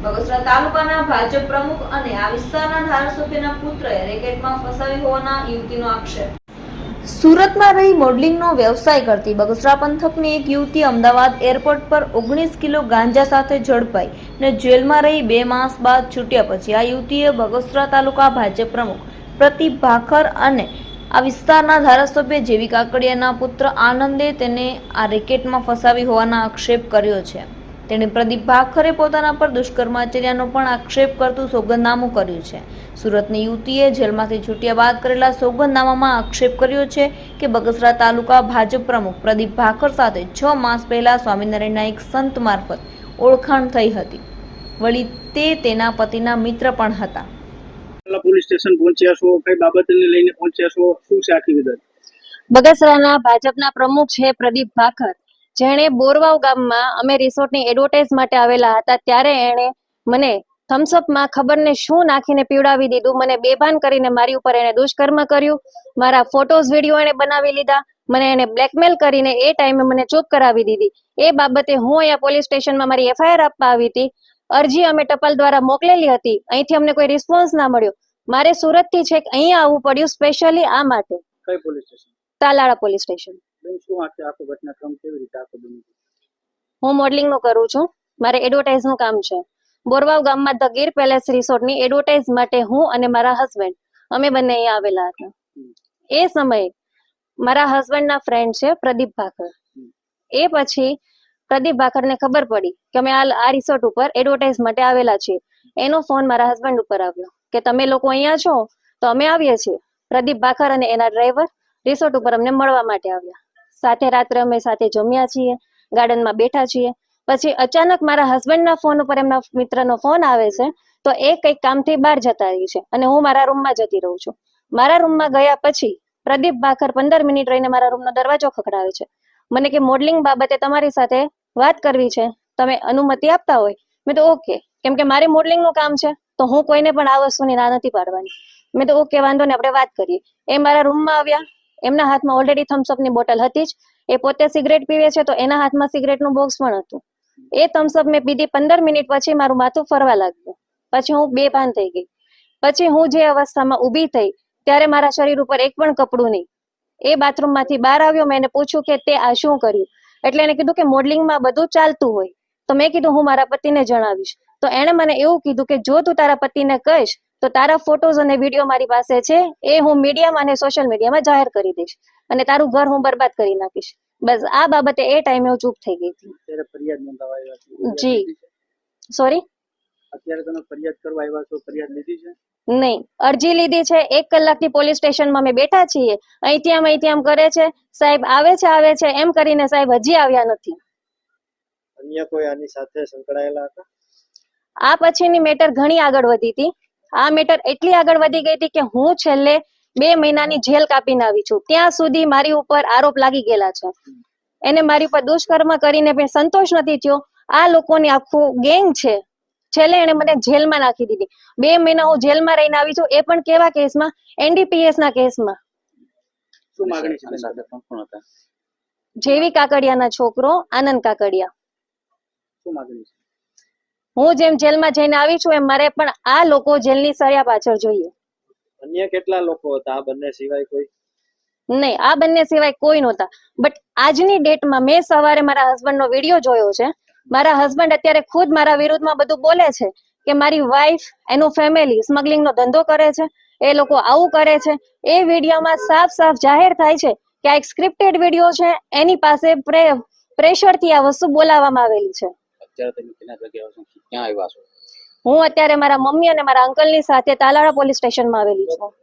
બગસરા તાલુકાના ભાજપ પ્રમુખ અને આ વિસ્તારના ધારાસભ્યના પુત્રએ રેકેટમાં ફસાવી હોવાના યુવતીનો આક્ષેપ. સુરતમાં રહી મોડલિંગનો વ્યવસાય કરતી બગસરા પંથકની એક યુવતી અમદાવાદ એરપોર્ટ પર ઓગણીસ કિલો ગાંજા સાથે ઝડપાઈ ને જેલમાં રહી બે માસ બાદ છૂટ્યા પછી આ યુવતીએ બગસરા તાલુકા ભાજપ પ્રમુખ પ્રતિક ભાખર અને આ વિસ્તારના ધારાસભ્ય જેવી કાકડિયાના પુત્ર આનંદે તેને આ રેકેટમાં ફસાવી હોવાના આક્ષેપ કર્યો છે. તેણે પ્રદીપ ભાખરે પોતાના પર દુષ્કર્મ આચર્યાનો પણ આક્ષેપ કરતું સોગંદનામું કર્યું છે. સુરતની યુવતીએ જેલમાંથી છૂટ્યા બાદ કરેલા સોગંદનામામાં આક્ષેપ કર્યો છે કે બગસરા તાલુકા ભાજપ પ્રમુખ પ્રદીપ ભાખર સાથે છ માસ પહેલા સ્વામિનારાયણના એક સંત મારફત ઓળખાણ થઈ હતી. વળી તે તેના પતિના મિત્ર પણ હતા. પોલીસ સ્ટેશન પહોંચ્યા છો કઈ બાબતને લઈને પહોંચ્યા છો શું છે આખી વિગત? બગસરાના ભાજપના પ્રમુખ છે પ્રદીપ ભાખર. જેણે બોરવાવ ગામમાં અમે રિસોર્ટની એડવર્ટાઇઝ માટે આવેલા હતા ત્યારે એણે મને થમ્સઅપમાં ખબર ને શું નાખીને પીવડાવી દીધું મને બેભાન કરીને મારી ઉપર એને દુષ્કર્મ કર્યું મારા ફોટોઝ વીડિયો એને બનાવી લીધા મને એને બ્લેકમેલ કરીને એ ટાઈમે મને ચૂપ કરાવી દીધી. એ બાબતે હું અહીંયા પોલીસ સ્ટેશનમાં મારી એફઆઈઆર આપવા આવી હતી. અરજી અમે ટપાલ દ્વારા મોકલેલી હતી. અહીંથી અમને કોઈ રિસ્પોન્સ ના મળ્યો. મારે સુરતથી છેક અહીંયા આવવું પડ્યું સ્પેશિયલી આ માટે. કઈ police station Talala police station બેન શું આખી આખો ઘટનાક્રમ કેવી રીતે આખો બન્યો? હું મોડલિંગનું કરું છું. મારે એડવર્ટાઇઝનું કામ છે. બોરવાવ ગામમાં ધ ગીર પેલેસ રિસોર્ટની એડવર્ટાઇઝ માટે હું અને મારા હસબન્ડ અમે બંને અહીંયા આવેલા હતા. એ સમયે મારા હસબન્ડના ફ્રેન્ડ છે પ્રદીપ ભાકર એ પછી પ્રદીપ ભાકરને ખબર પડી કે અમે આ આ રિસોર્ટ ઉપર એડવર્ટાઇઝ માટે આવેલા છીએ. એનો ફોન મારા હસબન્ડ ઉપર આવ્યો કે તમે લોકો અહીંયા છો તો અમે આવીએ છીએ. પ્રદીપ ભાકર અને એના ડ્રાઈવર રિસોર્ટ ઉપર અમને મળવા માટે આવ્યા. સાથે રાત્રે અમે સાથે જમ્યા છીએ, ગાર્ડનમાં બેઠા છીએ. પછી અચાનક મારા હસબન્ડના ફોન ઉપર એમના મિત્રનો ફોન આવે છે, તો એ કંઈક કામથી બહાર જતા રહી છે અને હું મારા રૂમમાં જતી રહું છું. મારા રૂમમાં ગયા પછી પ્રદીપ ભાખર પંદર મિનિટ રહીને મારા રૂમનો દરવાજો ખખડાવે છે. મને કે મોડલિંગ બાબતે તમારી સાથે વાત કરવી છે, તમે અનુમતિ આપતા હોય? મેં તો ઓકે, કેમ કે મારે મોડલિંગનું કામ છે, તો હું કોઈને પણ આ વસ્તુની ના નથી પાડવાની. મેં તો ઓકે, વાંધો ને આપણે વાત કરીએ. એ મારા રૂમમાં આવ્યા એમના હાથમાં ઓલરેડી થમ્સઅપની બોટલ હતી જ. એ પોતે સિગરેટ પીવે છે તો એના હાથમાં સિગરેટનું બોક્સ પણ હતું. એ થમ્સઅપ મેં પીધી પંદર મિનિટ પછી મારું માથું ફરવા લાગ્યું. પછી હું બેભાન થઈ ગઈ. પછી હું જે અવસ્થામાં ઊભી થઈ ત્યારે મારા શરીર ઉપર એક પણ કપડું નહીં. એ બાથરૂમમાંથી બહાર આવ્યો મેં એને પૂછ્યું કે તે આ શું કર્યું? એટલે એને કીધું કે મોડલિંગમાં બધું ચાલતું હોય. તો મેં કીધું હું મારા પતિને જણાવીશ. તો એણે મને એવું કીધું કે જો તું તારા પતિને કહીશ તો તારા ફોટોઝ અને વીડિયો મારી પાસે છે. એ હું મીડિયામાં અને સોશિયલ મીડિયામાં જાહેર કરી દઈશ. અને તારું ઘર હું બરબાદ કરી નાખીશ. બસ આ બાબતે એ ટાઈમે હું ચૂપ થઈ ગઈ હતી. જી. સોરી અત્યારે તમે ફરિયાદ કરવા આવ્યા છો? ફરિયાદ લીધી છે? નહીં. અરજી લીધી છે. એક કલાકથી પોલીસ સ્ટેશનમાં અમે બેઠા છીએ. અહીંથી આમ અહીંથી આમ કરે છે. સાહેબ આવે છે આવે છે. એમ કરીને સાહેબ હજી આવ્યા નથી. અન્ય કોઈ આની સાથે સંકળાયેલા હતા? આ પછીની મેટર ઘણી આગળ વધી હતી. આ મેટર એટલી આગળ વધી ગઈ હતી કે હું છેલ્લે બે મહિનાની જેલ કાપીને આવી છું. ત્યાં સુધી મારી ઉપર આરોપ લાગી ગયેલા છે. એને મારી ઉપર દુષ્કર્મ કરીને પણ સંતોષ નથી થયો. આ લોકોની આખું ગેંગ છે. છેલ્લે એને મને જેલમાં નાખી દીધી. બે મહિના હું જેલમાં રહીને આવી છું. એ પણ કેવા કેસમાં? એનડીપીએસ ના કેસમાં જેવી કાકડિયાના છોકરો આનંદ કાકડિયા. શું માગણી છે? હું જેમ જેલમાં જઈને આવી છું એમ મારે પણ આ લોકો જેલની સળિયા પાછળ જોઈએ. અન્ય કેટલા લોકો હતા? આ બંને સિવાય કોઈ? નહીં આ બંને સિવાય કોઈ નહોતા. બટ આજની ડેટમાં મેં સવારે મારા હસબન્ડનો વીડિયો જોયો છે. મારા હસબન્ડ અત્યારે ખુદ મારા વિરુદ્ધમાં બધું બોલે છે કે મારી વાઈફ એનું ફેમિલી સ્મગલિંગનો ધંધો કરે છે એ લોકો આવું કરે છે. એ વિડીયોમાં સાફ સાફ જાહેર થાય છે કે આ એક સ્ક્રિપ્ટેડ વીડિયો છે એની પાસે પ્રેશરથી આ વસ્તુ બોલાવવામાં આવેલી છે. અત્યારે તમે કેના જગ્યાએ છો? ક્યાં આવ્યા છો? હું અત્યારે મારા મમ્મી અને મારા અંકલની સાથે તાલાળા પોલીસ સ્ટેશનમાં આવેલી છું.